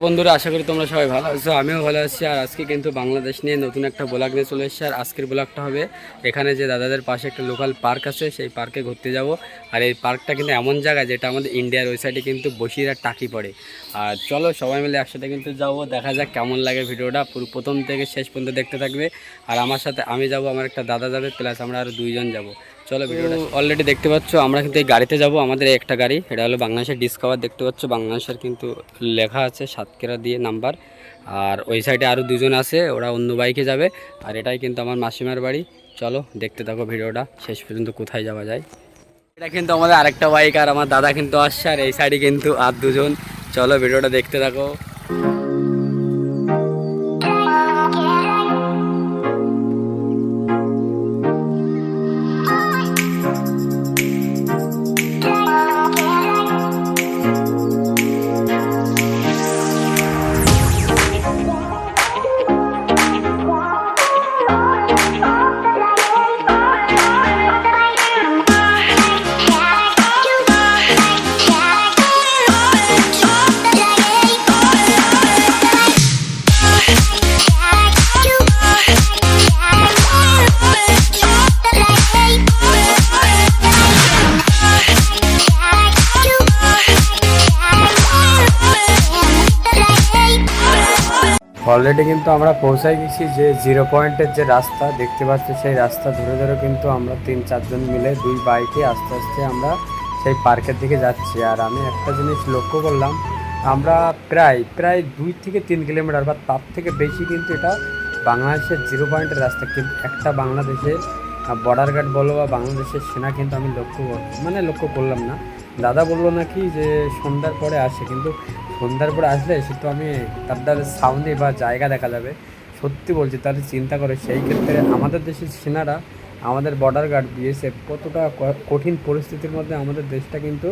বন্ধুরা, আশা করি তোমরা সবাই ভালো আছো, আমিও ভালো আছি। আর আজকে কিন্তু বাংলাদেশ নিয়ে নতুন একটা ব্লগ নিয়ে চলে এসেছে। আর আজকের ব্লগটা হবে এখানে যে দাদাদের পাশে একটা লোকাল পার্ক আছে, সেই পার্কে ঘুরতে যাব। আর এই পার্কটা কিন্তু এমন জায়গা যেটা আমাদের ইন্ডিয়ার ওই সাইডে কিন্তু বসিরহাট টাকি পড়ে। আর চলো, সবাই মিলে একসাথে কিন্তু যাব, দেখা যাক কেমন লাগে ভিডিওটা। পুরো প্রথম থেকে শেষ পর্যন্ত দেখতে থাকবে। আর আমার সাথে আমি যাব, আমার একটা দাদা যাবে প্লাস আমরা আরও দুইজন যাব। চলো ভিডিওটা অলরেডি দেখতে পাচ্ছ আমরা কিন্তু এই গাড়িতে যাব আমাদের একটা গাড়ি এটা হলো বাংলাদেশের ডিসকভার দেখতে পাচ্ছ বাংলাদেশের কিন্তু লেখা আছে সাতক্ষীরা দিয়ে নাম্বার। আর ওই সাইডে আরও দুজন আছে ওরা অন্য বাইকে যাবে আর এটাই কিন্তু আমার মাসিমার বাড়ি। চলো দেখতে থাকো ভিডিওটা শেষ পর্যন্ত কোথায় যাওয়া যায়। এটা কিন্তু আমাদের আরেকটা বাইক আর আমার দাদা কিন্তু আসছে আর এই সাইডে কিন্তু আর দুজন। চলো ভিডিওটা দেখতে থাকো। অলরেডি কিন্তু আমরা পৌঁছাই গেছি যে জিরো পয়েন্টের যে রাস্তা, দেখতে পাচ্ছি সেই রাস্তা ধরে ধরে কিন্তু আমরা তিন চারজন মিলে দুই বাইকে আস্তে আস্তে আমরা সেই পার্কের দিকে যাচ্ছি। আর আমি একটা জিনিস লক্ষ্য করলাম, আমরা প্রায় প্রায় দুই থেকে তিন কিলোমিটার বা তার থেকে বেশি কিন্তু এটা বাংলাদেশের জিরো পয়েন্টের রাস্তা। কিন্তু একটা বাংলাদেশের বর্ডার গার্ড বলো বা বাংলাদেশের সেনা কিন্তু আমি লক্ষ্য মানে লক্ষ্য করলাম না। দাদা বলল নাকি যে সন্ধ্যার পরে আসে, কিন্তু সন্ধ্যার পরে আসলে সে তো আমি তার সাউন্ডে বা জায়গা দেখা যাবে। সত্যি বলছি তাহলে চিন্তা করে সেই ক্ষেত্রে আমাদের দেশের সেনারা, আমাদের বর্ডার গার্ড বিএসএফ কতটা কঠিন পরিস্থিতির মধ্যে আমাদের দেশটা কিন্তু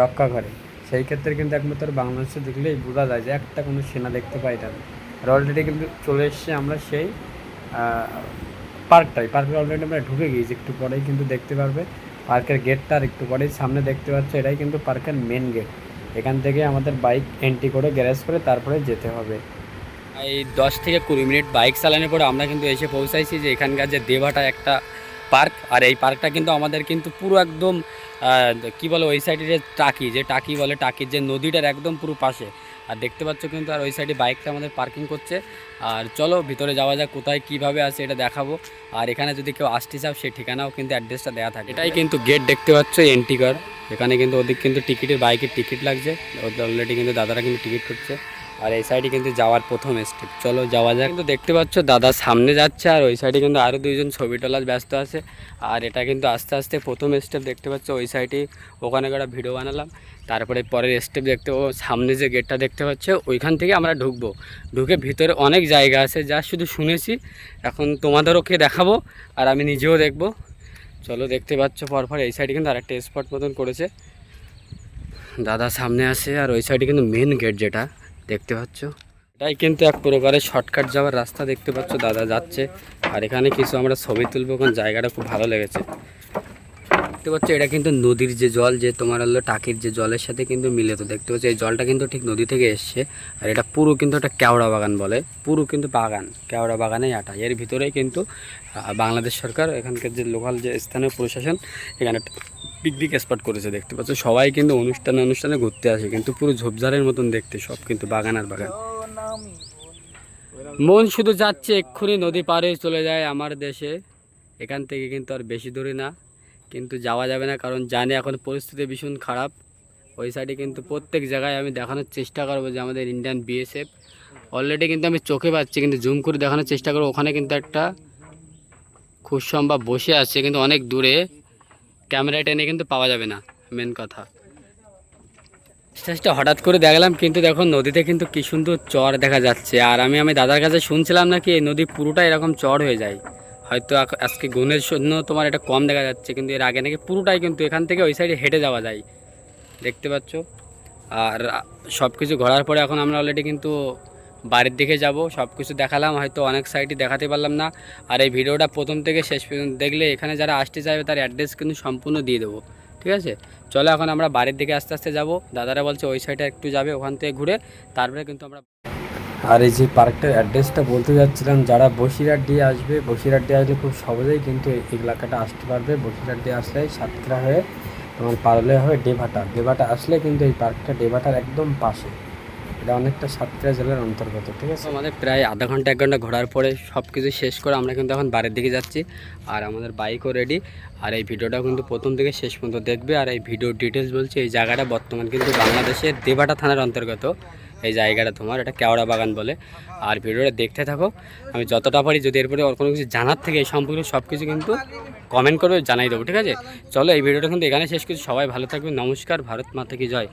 রক্ষা করে। সেই ক্ষেত্রে কিন্তু একমাত্র বাংলাদেশে দেখলেই বোঝা যায় যে একটা কোনো সেনা দেখতে পাই না। আর অলরেডি কিন্তু চলে এসছে আমরা সেই পার্কটাই পার্কে অলরেডি আমরা ঢুকে গিয়েছি একটু পরেই কিন্তু দেখতে পারবে। পার্কের গেটটা আর একটু পরেই সামনে দেখতে পাচ্ছে, এটাই কিন্তু পার্কের মেন গেট এখান থেকে আমাদের বাইক এন্ট্রি করে গ্যারেজ করে তারপরে যেতে হবে। এই দশ থেকে কুড়ি মিনিট বাইক চালানোর পরে আমরা কিন্তু এসে পৌঁছাইছি যে এখানকার যে দেভাটা একটা পার্ক, আর এই পার্কটা কিন্তু আমাদের কিন্তু পুরো একদম কি বলে ওই সাইডে যে টাকি যে টাকি বলে টাকির যে নদীটার একদম পুরো পাশে। আর দেখতে পাচ্ছ কিন্তু আর ওই সাইডে বাইকটা আমাদের পার্কিং করছে। আর চলো ভিতরে যাওয়া যাক, কোথায় কীভাবে আছে এটা দেখাবো। আর এখানে যদি কেউ আসতে চাও সেই ঠিকানাও কিন্তু অ্যাড্রেসটা দেওয়া থাকে এটাই কিন্তু গেট দেখতে পাচ্ছ এন্ট্রি কর এখানে কিন্তু ওদিক কিন্তু টিকিটের বাইকের টিকিট লাগছে। অলরেডি কিন্তু দাদারা কিন্তু টিকিট করছে। আর এই সাইডে কিন্তু যাওয়ার প্রথম স্টেপ চলো যাওয়া যাক। কিন্তু দেখতে পাচ্ছ, দাদা সামনে যাচ্ছে আর ওই সাইডে কিন্তু আরও দুইজন ছবি তোলার ব্যস্ত আছে। আর এটা কিন্তু আস্তে আস্তে প্রথম স্টেপ দেখতে পাচ্ছ, ওই সাইডে ওখানে একটা ভিডিও বানালাম। তারপরে পরের স্টেপ দেখতে ও সামনে যে গেটটা দেখতে পাচ্ছে, ওইখান থেকে আমরা ঢুকবো। ঢুকে ভিতরে অনেক জায়গা আছে, যা শুধু শুনেছি। এখন তোমাদেরকে দেখাবো আর আমি নিজেও দেখব। চলো দেখতে পাচ্ছ, পরপর এই সাইডে কিন্তু আরেকটা স্পট মতন করেছে। দাদা সামনে আসে আর ওই সাইডে কিন্তু মেন গেট যেটা। দেখতে পাচ্ছ? এটাই কিন্তু এক প্রকারের শর্টকাট যাওয়ার রাস্তা দেখতে পাচ্ছ, দাদা যাচ্ছে। আর এখানে কিছু আমরা ছবি তুলবো কারণ জায়গাটা খুব ভালো লেগেছে। দেখতে পাচ্ছ, এটা কিন্তু নদীর যে জল, যে তোমার হলো টাকির যে জলের সাথে কিন্তু মিলে তো দেখতে পাচ্ছ। এই জলটা কিন্তু ঠিক নদী থেকে এসছে, আর এটা পুরো কিন্তু একটা কেওড়া বাগান বলে, পুরো কিন্তু বাগান, কেওড়া বাগানেই আটা। এর ভিতরেই কিন্তু বাংলাদেশ সরকার, এখানকার যে লোকাল যে স্থানীয় প্রশাসন, এখানে পিকনিক স্পট করেছে, দেখতে পাচ্ছ। সবাই কিন্তু অনুষ্ঠানে অনুষ্ঠানে ঘুরতে আসে, কিন্তু পুরো ঝোপঝাড়ের মতন দেখতে সব কিন্তু বাগান আর বাগান। মন শুধু যাচ্ছে, এক্ষুনি নদী পারে চলে যায় আমার দেশে। এখান থেকে কিন্তু আর বেশি দূরে না। কিন্তু যাওয়া যাবে না, কারণ জানি এখন পরিস্থিতি ভীষণ খারাপ। ওই সাইডে কিন্তু প্রত্যেক জায়গায় আমি দেখানোর চেষ্টা করব যে আমাদের ইন্ডিয়ান বিএসএফ অলরেডি কিন্তু আমি চোখে পাচ্ছি, কিন্তু জুম করে দেখানোর চেষ্টা করব। ওখানে কিন্তু একটা খুব সম্ভব বসে আছে, কিন্তু অনেক দূরে। ক্যামেরা টেনে কিন্তু পাওয়া যাবে না মেন কথা। স্টেজটা হঠাৎ করে দেখলাম কিন্তু দেখো নদীতে কিন্তু কি সুন্দর চর দেখা যাচ্ছে। আর আমি আমি দাদার কাছে শুনছিলাম নাকি এই নদী পুরোটা এরকম চর হয়ে যায়। হয়তো আজকে গুণের জন্য তোমার এটা কম দেখা যাচ্ছে, কিন্তু এর আগে নাকি পুরোটাই কিন্তু এখান থেকে ওই সাইডে হেঁটে যাওয়া যায়। দেখতে পাচ্ছ? আর সব কিছু ঘোরার পরে এখন আমরা অলরেডি কিন্তু বাড়ির দিকে যাব সব কিছু দেখালাম, হয়তো অনেক সাইটই দেখাতে পারলাম না। আর এই ভিডিওটা প্রথম থেকে শেষ পর্যন্ত দেখলে এখানে যারা আসতে চাইবে তার অ্যাড্রেস কিন্তু সম্পূর্ণ দিয়ে দেবো, ঠিক আছে? চলো এখন আমরা বাড়ির দিকে আস্তে আস্তে যাব। দাদারা বলছে ওই সাইডে একটু যাবে ওখান থেকে ঘুরে, তারপরে কিন্তু আমরা আর এই যে পার্কটার অ্যাড্রেসটা বলতে যাচ্ছিলাম, যারা বসিরহাট দিয়ে আসবে, বসিরহাট দিয়ে আসলে খুব সহজেই কিন্তু এই এলাকাটা আসতে পারবে। বসিরহাট দিয়ে আসলে সাতক্ষীরা হয়ে তোমার পারলে হবে ডেভাটা ডেভাটা আসলে কিন্তু এই পার্কটা ডেভাটার একদম পাশে। এটা অনেকটা সাতক্ষীরা জেলার অন্তর্গত, ঠিক আছে? আমাদের প্রায় আধা ঘণ্টা, এক ঘণ্টা ঘোরার পরে সব কিছু শেষ করে আমরা কিন্তু এখন বাড়ির দিকে যাচ্ছি। আর আমাদের বাইকও রেডি আর এই ভিডিওটা কিন্তু প্রথম থেকে শেষ পর্যন্ত দেখবে। আর এই ভিডিও ডিটেলস বলছে, এই জায়গাটা বর্তমান কিন্তু বাংলাদেশের দেবাটা থানার অন্তর্গত। এই জায়গাটা তোমার, এটা কেওড়া বাগান বলে। আর ভিডিওটা দেখতে থাকো। আমি যতটা পারি যদি এরপরে ওর কোনো কিছু জানার থেকে এই সম্পর্কে সব কিছু কিন্তু কমেন্ট করে জানাই দেবো, ঠিক আছে? চলো এই ভিডিওটা কিন্তু এখানে শেষ করছি। সবাই ভালো থাকবে নমস্কার, ভারত মাতা কি জয়।